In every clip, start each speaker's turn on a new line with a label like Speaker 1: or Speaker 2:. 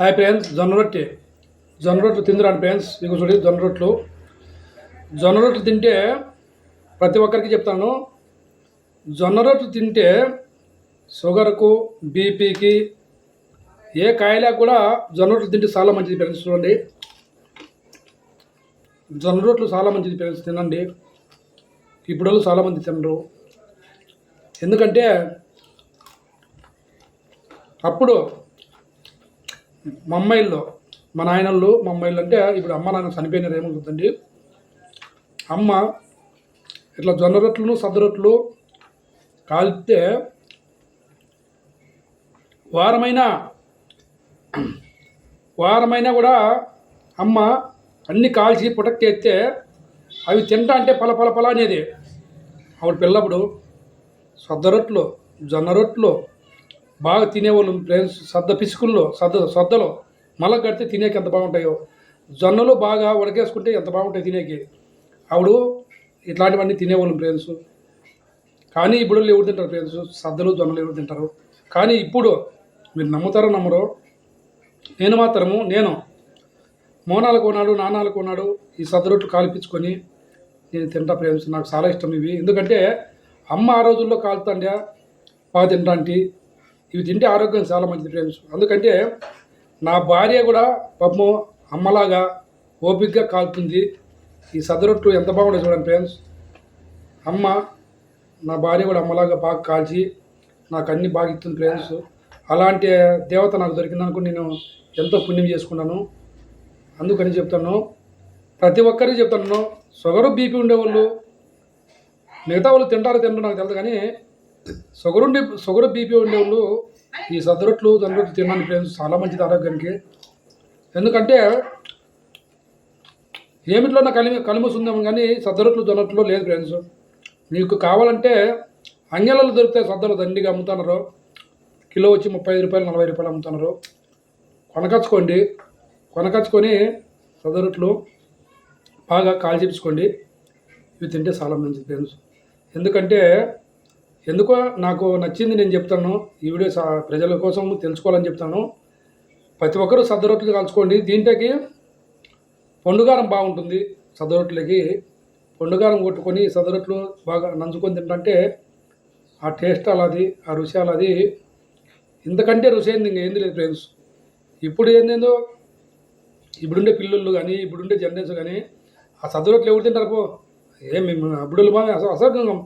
Speaker 1: Hi friends జొన్న రొట్టె. జొన్న రొట్టెలు తిందురాను ఫ్రెండ్స్ మీకు చూడండి జొన్న రొట్టెలు. జొన్న రొట్టెలు తింటే ప్రతి ఒక్కరికి చెప్తాను. జొన్న రొట్టెలు తింటే షుగర్కు బీపీకి ఏ కాయలా కూడా జొన్న రొట్టెలు తింటే చాలా మంచిది ఫ్రెండ్స్ చూడండి. జొన్న రొట్టెలు చాలా మంచిది ఫ్రెండ్స్ తినండి. ఇప్పుడు వాళ్ళు చాలామంది తినరు. ఎందుకంటే అప్పుడు మా అమ్మాయిల్లో మా నాయనళ్ళు మా అమ్మాయిలు అంటే ఇప్పుడు అమ్మ నాన్న చనిపోయిన ఏమవుతుందండి అమ్మ ఇట్లా జొన్న రొట్టెలను సద్ద రొట్టెలు కాలితే వారమైనా వారమైనా కూడా అమ్మ అన్ని కాల్చి పుటక్కేస్తే అవి తింటా అంటే పల పల పల అనేది. ఆవిడ పిల్లప్పుడు సద్ద రొట్టెలు జొన్న రొట్లు బాగా తినేవాళ్ళు ప్లేన్స్ సద్ద పిసుకుల్లో సద్ద సద్దలో మళ్ళీ కడితే తినేకి ఎంత బాగుంటాయో. జొన్నలు బాగా ఉడకేసుకుంటే ఎంత బాగుంటాయి తినేకి. ఆవిడ ఇట్లాంటివన్నీ తినేవాళ్ళం ఫ్రెండ్స్. కానీ ఇప్పుడు ఎవరు తింటారు ఫ్రెండ్స్? సద్దలు జొన్నలు ఎవరు తింటారు? కానీ ఇప్పుడు మీరు నమ్ముతారో నమ్మరో నేను మాత్రము నేను మోనాలు కొన్నాడు నాణాలు కొన్నాడు ఈ సద్దరొట్లు కాల్పించుకొని నేను తింటా ఫ్రెండ్స్. నాకు చాలా ఇష్టం ఇవి. ఎందుకంటే అమ్మ ఆ రోజుల్లో కాలుతాండ్యా బాగా తింటాంటి. ఇవి తింటే ఆరోగ్యం చాలా మంచిది ఫ్రెండ్స్. ఎందుకంటే నా భార్య కూడా పాపం అమ్మలాగా ఓపికగా కాలుతుంది ఈ సదరొట్లు ఎంత బాగుండే చూడండి ఫ్రెండ్స్. అమ్మ నా భార్య కూడా అమ్మలాగా బాగా కాల్చి నాకు అన్ని బాగా ఇస్తుంది ఫ్రెండ్స్. అలాంటి దేవత నాకు దొరికిందనుకో నేను ఎంతో పుణ్యం చేసుకున్నాను. అందుకని చెప్తాను. ప్రతి ఒక్కరికి చెప్తాను. షుగరు బీపీ ఉండేవాళ్ళు మిగతా వాళ్ళు తింటారో తినరు నాకు తెలియదు కానీ షుగర్ ఉండే షుగర్ బీపీ ఉండేవాళ్ళు ఈ సద్దరొట్లు జొన్నరొట్లు తినడానికి ఫ్రెండ్స్ చాలా మంచిది ఆరోగ్యానికి. ఎందుకంటే ఏమిట్లో నా కలిమి కలిమూసి ఉందేమో కానీ సద్దరొట్లు జొన్నట్లు లేదు ఫ్రెండ్స్. మీకు కావాలంటే అంగెలలో దొరుకుతాయి సద్దలు దండిగా అమ్ముతున్నారు కిలో వచ్చి ముప్పై ఐదు రూపాయలు నలభై రూపాయలు అమ్ముతున్నారు కొనకచ్చుకోండి. కొనకచ్చుకొని సదరొట్లు బాగా కాల్చిపించుకోండి ఇవి తింటే చాలా మంచిది ఫ్రెండ్స్. ఎందుకంటే ఎందుకో నాకు నచ్చింది నేను చెప్తాను. ఈ వీడియో సా- ప్రజల కోసం తెలుసుకోవాలని చెప్తాను. ప్రతి ఒక్కరూ సద్దరొట్లు రొట్టెలు కాల్చుకోండి. దీంట్లోకి పండుగారం బాగుంటుంది. సద్దరొట్లకి పండుగారం కొట్టుకొని సదరొట్లు రొట్టెలు బాగా నంచుకొని తింటే ఆ టేస్ట్ అలాది ఆ రుచి అలాది. ఇంతకంటే రుచి అయింది ఇంకా ఏంది లేదు ఫ్రెండ్స్. ఇప్పుడు ఏందేందో ఇప్పుడుండే పిల్లలు కానీ ఇప్పుడుండే జనరేషన్ కానీ ఆ సదరొట్లు ఎవరు తింటారు పో? ఏం మేము అప్పుడు బాగా అసలు అసలు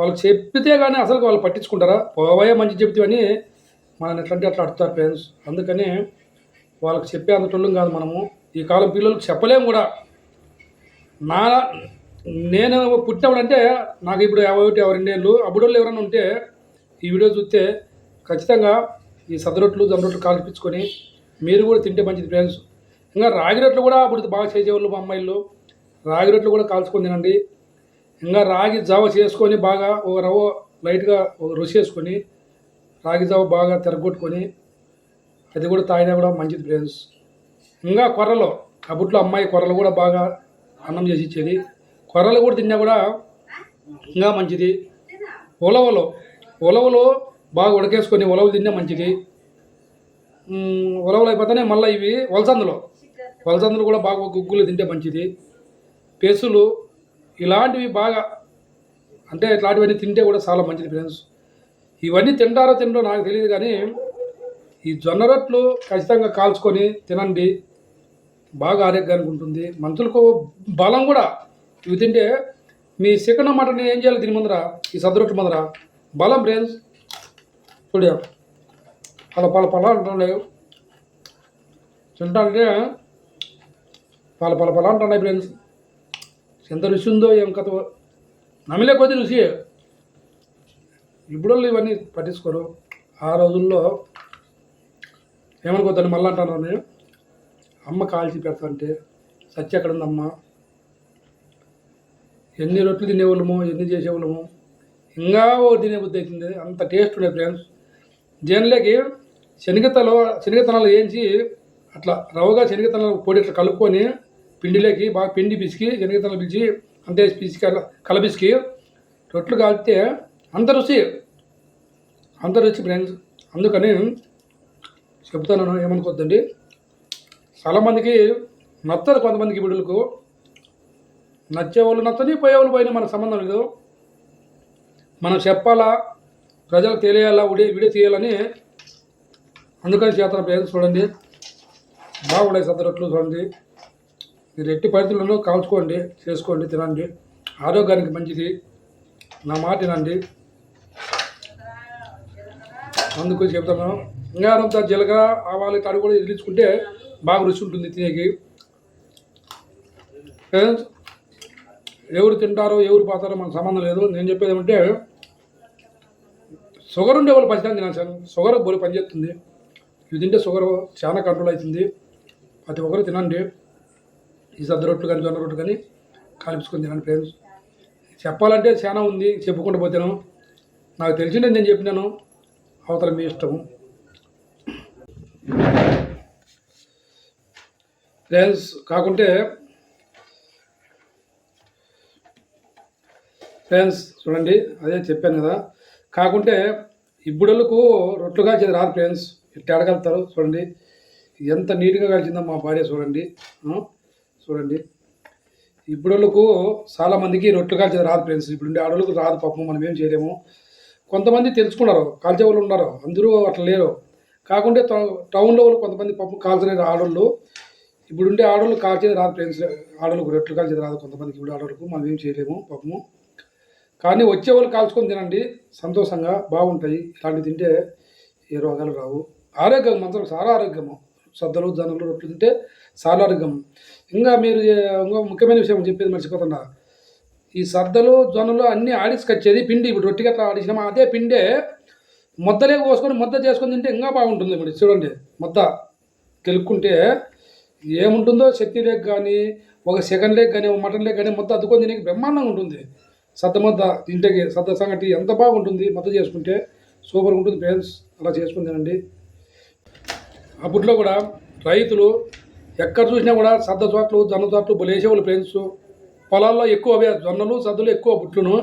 Speaker 1: వాళ్ళకి చెప్పితే కానీ అసలు వాళ్ళు పట్టించుకుంటారా? పోవే మంచి చెప్తే అని మనం ఎట్లాంటి అట్లా అడుగుతారు పేరెంట్స్ అందుకని వాళ్ళకి చెప్పే అంతటోళ్ళం కాదు మనము. ఈ కాలం పిల్లలకు చెప్పలేము కూడా. నా నేను పుట్టినప్పుడంటే నాకు ఇప్పుడు యాభై ఒకటి యాభై రెండేళ్ళు అప్పుడు వాళ్ళు ఎవరైనా ఉంటే ఈ వీడియో చూస్తే ఖచ్చితంగా ఈ సదరొట్లు జమరొట్లు కాల్పించుకొని మీరు కూడా తింటే మంచిది ఫ్రెండ్స్ ఇంకా రాగి రొట్టెలు కూడా అప్పుడు బాగా చేసేవాళ్ళు మా అమ్మాయిలు. రాగి రొట్లు కూడా కాల్చుకొని తినండి. ఇంకా రాగి జావ చేసుకొని బాగా ఒక రవ్వ లైట్గా ఒక రుచి వేసుకొని రాగి జావ బాగా తిరగొట్టుకొని అది కూడా తాగినా కూడా మంచిది ఫ్రెండ్స్. ఇంకా కొర్రలు అప్పట్లో అమ్మాయి కొర్రలు కూడా బాగా అన్నం చేసి ఇచ్చేది. కొర్రలు కూడా తిన్నా కూడా ఇంకా మంచిది. ఉలవలు ఉలవలు బాగా ఉడకేసుకొని ఉలవలు తిన్నా మంచిది. ఉలవలు అయిపోతేనే మళ్ళీ ఇవి వలసందులు. వలసందులు కూడా బాగా గుగ్గులు తింటే మంచిది. పెసులు ఇలాంటివి బాగా అంటే ఇట్లాంటివన్నీ తింటే కూడా చాలా మంచిది ఫ్రెండ్స్ ఇవన్నీ తింటారో తింటారో నాకు తెలియదు కానీ ఈ జొన్న రొట్టెలు ఖచ్చితంగా కాల్చుకొని తినండి. బాగా ఆరోగ్యానికి ఉంటుంది. మనుషులకు బలం కూడా. ఇవి తింటే మీ చికెన్ మటన్ ఏం చేయాలి దీని ముందర ఈ సద్ద రొట్టె ముందర. బలం ఫ్రెండ్స్ చూడ. పల పల పల అంటున్నాయి. తింటాంటే పల పల పల అంటున్నాయి ఫ్రెండ్స్ ఎంత రుచి ఉందో ఏం కథ నమిలే కొద్ది రుచి. ఇప్పుడు వాళ్ళు ఇవన్నీ పట్టించుకోరు. ఆ రోజుల్లో ఏమనుకోద్దని మళ్ళీ అంటాను నేను. అమ్మ కాల్చి పెడతాంటే సత్య ఎక్కడ ఉంది అమ్మ ఎన్ని రొట్లు తినేవాళ్ళము ఎన్ని చేసేవాళ్ళము? ఇంకా ఓ తినే బుద్ధి అవుతుంది అంత టేస్ట్ ఉండే ఫ్రెండ్స్. దేనిలోకి? శనగతలు శనగతనాలు వేయించి అట్లా రవ్వగా శనగతనాలు పొడి ఇట్లా కలుపుకొని పిండిలోకి బాగా పిండి పిసికి శనగతనాలు పిలిచి అంతే పిసికి అలా కలపిసికి రొట్టెలు కాల్తే అంత రుచి అంత రుచి ఫ్రెండ్స్ అందుకని చెప్తాను ఏమనుకోద్దండి. చాలామందికి నచ్చదు కొంతమందికి బిడ్డలకు. నచ్చేవాళ్ళు నచ్చని పోయేవాళ్ళు పోయినా మనకు సంబంధం లేదు. మనం చెప్పాలా ప్రజలకు తెలియాలా వీడియో వీడియో తీయాలని అందుకని చేతన పేరు చూడండి. బాగున్నాయి సద్దరొట్లు చూడండి. మీరు ఎట్టి పరిస్థితుల్లో కాల్చుకోండి చేసుకోండి తినండి. ఆరోగ్యానికి మంచిది. నా మాట తినండి అందుకు చెప్తాను. ఇంకా జీలకర్ర ఆవాలు తడి కూడా ఇదిలించుకుంటే బాగా రుచి ఉంటుంది తినేకి. ఎవరు తింటారో ఎవరు పోతారో మనకు సంబంధం లేదు. నేను చెప్పేది ఏమంటే షుగర్ ఉండే వాళ్ళు పచ్చిదాన్ని తినాల్సాను షుగర్ బోలి పనిచేస్తుంది. ఇది తింటే షుగర్ చాలా కంట్రోల్ అవుతుంది. ప్రతి ఒక్కరు తినండి. ఈ సద్ద రొట్లు కానీ జొన్న రొట్లు కానీ కాల్పించుకుని తినండి ఫ్రెండ్స్. చెప్పాలంటే చాలా ఉంది చెప్పుకుంటూ పోతాను. నాకు తెలిసిందే నేను చెప్పినాను అవతల మీ ఇష్టము. ఫ్రెండ్స్ కాకుంటే ఫ్రెండ్స్ చూడండి అదే చెప్పాను కదా. కాకుంటే ఇప్పుడలకు రొట్లు కాల్చేది రాదు ఫ్రెండ్స్. ఇట్లా అడగలుగుతారు చూడండి. ఎంత నీట్గా కాల్చిందో మా భార్య చూడండి. చూడండి. ఇప్పుడు చాలామందికి మందికి రొట్లు కాల్చేది రాదు ఫ్రెండ్స్ ఇప్పుడు ఆడోళ్ళకు రాదు పాపం మనం ఏం చేయలేము. కొంతమంది తెలుసుకున్నారు కాల్చే వాళ్ళు ఉన్నారు. అందరూ అట్లా లేరు. కాకుంటే టౌ- టౌన్లో వాళ్ళు కొంతమంది పాపం కాల్చలేరు ఆడోళ్ళు. ఇప్పుడుండే ఆడోళ్ళు కాల్చేది రాదు ఫ్రెండ్స్ ఆడోళ్ళకు రొట్టెలు కాల్చేది రాదు కొంతమందికి. ఇప్పుడు ఆడోళ్ళకు మనం ఏం చేయలేము పాపము. కానీ వచ్చే వాళ్ళు కాల్చుకొని తినండి. సంతోషంగా బాగుంటాయి. ఇలాంటివి తింటే ఏ రోగాలు రావు. ఆరోగ్యం మంత్రం చాలా ఆరోగ్యము. సద్దలు జనలు రొట్టెలు తింటే సాలార్గం. ఇంకా మీరు ఇంకో ముఖ్యమైన విషయం చెప్పేది మర్చిపోతున్నా. ఈ సర్దలు జొన్నలు అన్నీ ఆడించుకొచ్చేది పిండి. ఇప్పుడు రొట్టెకి అట్లా ఆడించినామా అదే పిండే ముద్దలే పోసుకొని ముద్ద చేసుకొని తింటే ఇంకా బాగుంటుంది ఇప్పుడు చూడండి ముద్ద గెలుక్కుంటే ఏముంటుందో శక్తి లేక కానీ ఒక సెకండ్ లేక కానీ ఒక మటన్ లేక కానీ ముద్ద అద్దుకొని తినేకి బ్రహ్మాండంగా ఉంటుంది. సద్ద ముద్ద ఇంటికి సద్ద సంగటి ఎంత బాగుంటుంది ముద్ద చేసుకుంటే సూపర్గా ఉంటుంది. ఫ్రెండ్స్ అలా చేసుకుని తినండి. అప్పట్లో కూడా రైతులు ఎక్కడ చూసినా కూడా సద్ద చోట్లు జొన్న చోట్లు బలేసేవాళ్ళు ఫ్రెండ్స్ పొలాల్లో ఎక్కువ అవే జొన్నలు సద్దులు ఎక్కువ బుట్లును.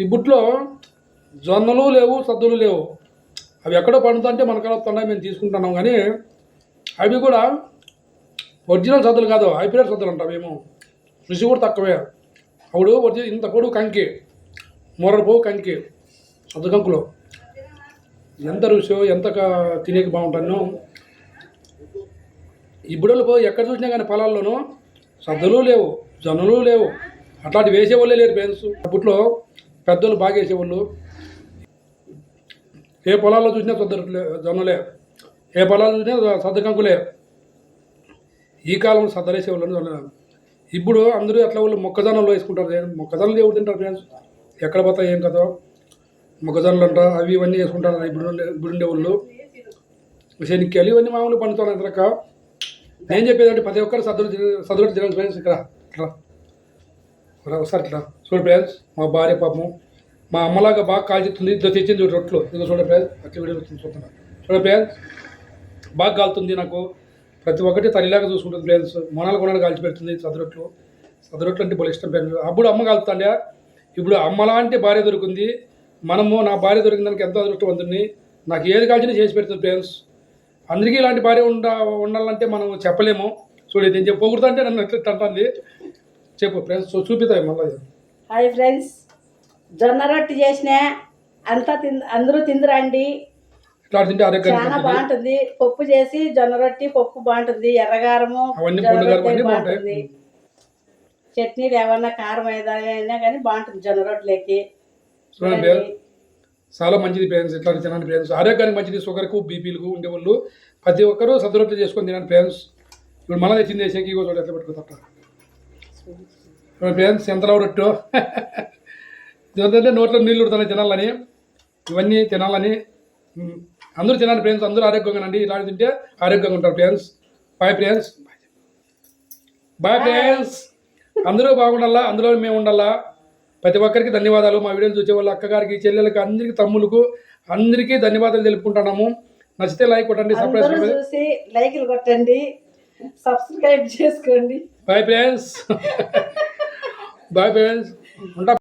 Speaker 1: ఈ బుట్లో జొన్నలు లేవు సద్దులు లేవు. అవి ఎక్కడో పండుతుంటే మనకాడ వస్తున్నాయి మేము తీసుకుంటున్నాం కానీ అవి కూడా ఒరిజినల్ సద్దులు కాదు హైబ్రిడ్ సద్దులు అంటాం మేము. రుచి కూడా తక్కువే. అప్పుడు ఒరిజినల్ ఇంత పొడుగు కంకి మొరడు పోవు కంకి సద్దు కంకులు. ఎంత రుచో ఎంత తినేకి బాగుంటానో ఇబ్బుడలు పో ఎక్కడ చూసినా కానీ పొలాల్లోనూ సద్దలు లేవు జనులు లేవు. అట్లాంటి వేసేవాళ్ళే లేరు పేరెంట్స్ అప్పట్లో పెద్దోళ్ళు బాగా వేసేవాళ్ళు. ఏ పొలాల్లో చూసినా సద్దరు జొన్నలే ఏ పొలాల్లో చూసినా సద్దకంకులే ఈ కాలంలో సద్దలేసేవాళ్ళు ఇప్పుడు అందరూ అట్లా వాళ్ళు మొక్కజొన్నలు వేసుకుంటారు మొక్కజొన్నలు ఎవరు తింటారు ఫ్రెండ్స్. ఎక్కడ పోతా ఏం కదా మొక్కజొన్నలు అంట అవి ఇవన్నీ వేసుకుంటారు. ఇప్పుడు ఇప్పుడు ఉండే వాళ్ళు. శనిక్కాయలు ఇవన్నీ మామూలు పండుతాను ఇంతక నేను చెప్పేది అంటే ప్రతి ఒక్కరు సద్దులు తిన- తినాలి ఫ్రెండ్స్ ఇక్కడ ఇట్లా ఒకసారి ఇట్లా చూడు ఫ్రెండ్స్ మా భార్య పాపం మా అమ్మలాగా బాగా కాల్చుతుంది ఇద్దరు తెచ్చింది రొట్లు ఇదిగో చూడ ఫ్రెండ్స్ అట్లా వీడియో చూస్తున్నా చూడ ఫ్రెండ్స్ బాగా కాలుతుంది నాకు. ప్రతి ఒక్కటి తల్లిలాగా చూసుకుంటుంది ఫ్రెండ్స్. మొనాలు కొనాలు కాల్చి పెడుతుంది సదరొట్లు సదరొట్లు అంటే బలి ఇష్టం ఫ్రెండ్స్. అప్పుడు అమ్మ కాలుతుండే ఇప్పుడు అమ్మలాంటి భార్య దొరికింది. మనము నా భార్య దొరికిన దానికి ఎంతో అదృష్టవంతుని నాకు ఏది కాల్చినా చేసి పెడుతుంది ఫ్రెండ్స్. అందరికీ ఇలాంటి భార్య ఉండ ఉండాలంటే మనం చెప్పలేము. చూడు నేను చెప్పి పొగుడుతుంటే నన్ను ఎట్లా అంటుంది? చెప్పు ఫ్రెండ్స్ చూపిస్తాయి మళ్ళీ.
Speaker 2: హాయ్ ఫ్రెండ్స్ జొన్న రొట్టె చేసిన అంతా తిన్ అందరూ తిందురండి
Speaker 1: ఇట్లా తింటే ఆరోగ్యానికి
Speaker 2: చాలా. బాగుంటుంది. పప్పు చేసి జొన్న రొట్టి పప్పు బాగుంటుంది. ఎర్రగారము
Speaker 1: అవన్నీ
Speaker 2: జొన్న రొట్టె బాగుంటుంది. చట్నీలు ఏమన్నా కారం అయినా కానీ బాగుంటుంది జొన్న రొట్టెలకి.
Speaker 1: చూడండి. చాలా మంచిది పేరెంట్స్ ఇట్లా తినండి పేరెంట్స్ ఆరోగ్యానికి మంచిది షుగర్కు బీపీలకు ఉండేవాళ్ళు ప్రతి ఒక్కరూ సద్దురొట్లు చేసుకొని తినండి పేరెంట్స్. ఇప్పుడు మళ్ళీ తెచ్చింది వేసేకి ఇగో ఎట్లా పెట్టుకుంటా పేరెంట్స్ ఎంతలో రొట్టు? ఇదంటే నోట్లో నీళ్ళు ఉడుతున్నాయి తినాలని ఇవన్నీ తినాలని. అందరూ తినాలి ఫ్రెండ్స్ అందరూ ఆరోగ్యంగా అండి ఇలాంటి తింటే ఆరోగ్యంగా ఉంటారు friends boy friends boy friends అందరూ బాగుండాలా? అందులో మేము ఉండాలా? ప్రతి ఒక్కరికి ధన్యవాదాలు. మా వీడియోలు చూసే వాళ్ళ అక్కగారికి చెల్లెలకి అందరికీ తమ్ములకు అందరికీ ధన్యవాదాలు తెలుపుకుంటున్నాము. నచ్చితే లైక్ కొట్టండి సబ్స్క్రైబ్
Speaker 2: చూసి లైకులు కొట్టండి. సబ్స్క్రైబ్ చేసుకోండి.
Speaker 1: బాయ్ ఫ్రెండ్స్ బాయ్ ఫ్రెండ్స్ ఉంటా